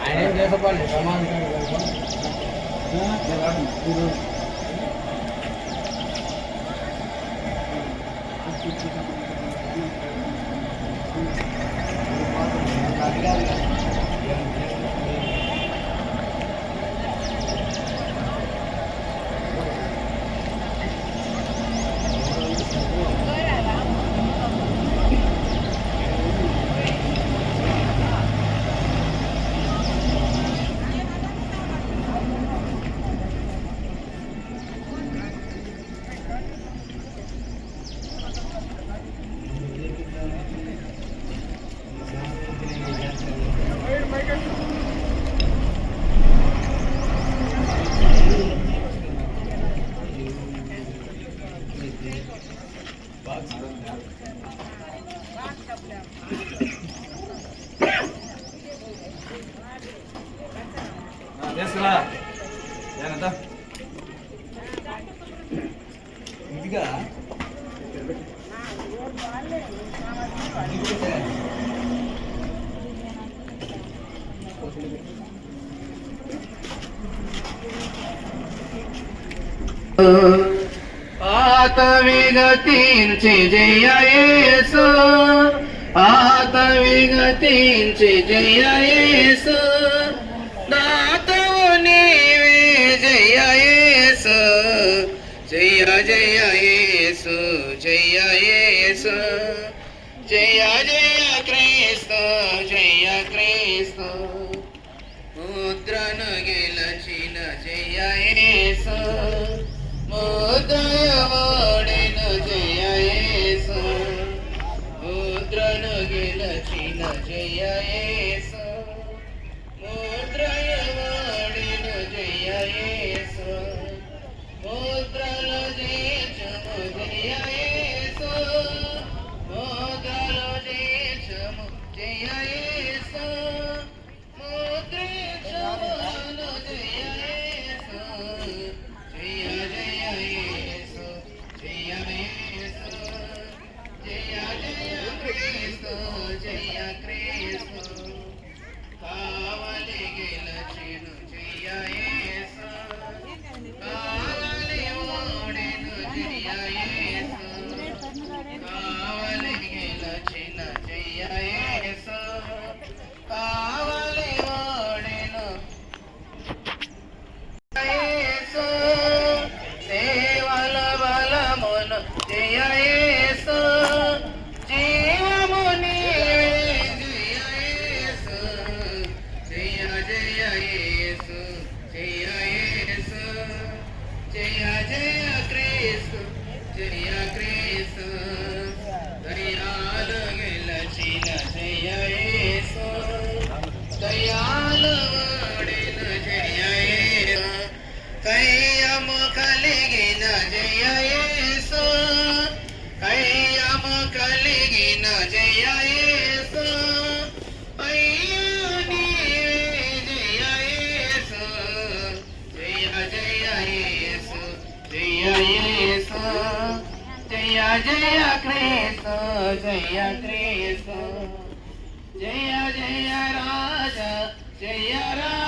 ఆయన చేసుకోవాలి సమాధానం తీసుకురా ఏంట ఇదిగా ఆతవిగతించి జయసు ఆతవిగతించి జయసు యేసు జయ యేసు. జయ జయ క్రీస్తు జయ క్రీస్తు. ముద్రను గెలచిన జయ యేసు. ముద్ర ఓడిన జయ జయ జయ క్రీస్తు జయ క్రీస్తు जय के जय क्रेस। जय जय राजा जय राजा।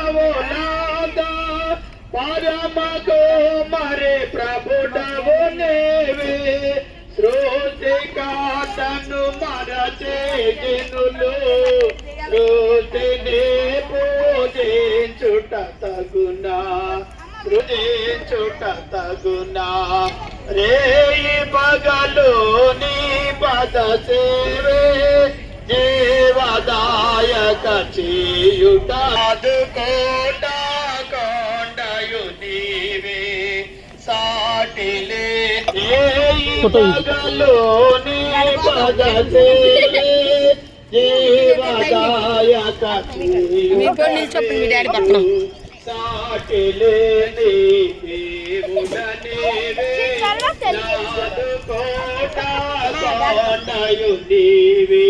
మానవులాదా పరమ కుమారి ప్రభుడవు నీవే సృష్టి కాటను మరచే జనులు సృష్టిని పూజించుట తగునా. సృజించుట తగునా రేయి పగలు నీ పద సేవే జీవదాయక చేయుట. కోట కొండయు నీవే సాటిలే పగలు నీ పద సేవే జీవదాయక మీ డాడీ పక్కన. సాటిలేని దేవుడనేవే నాదు కోట నీవే.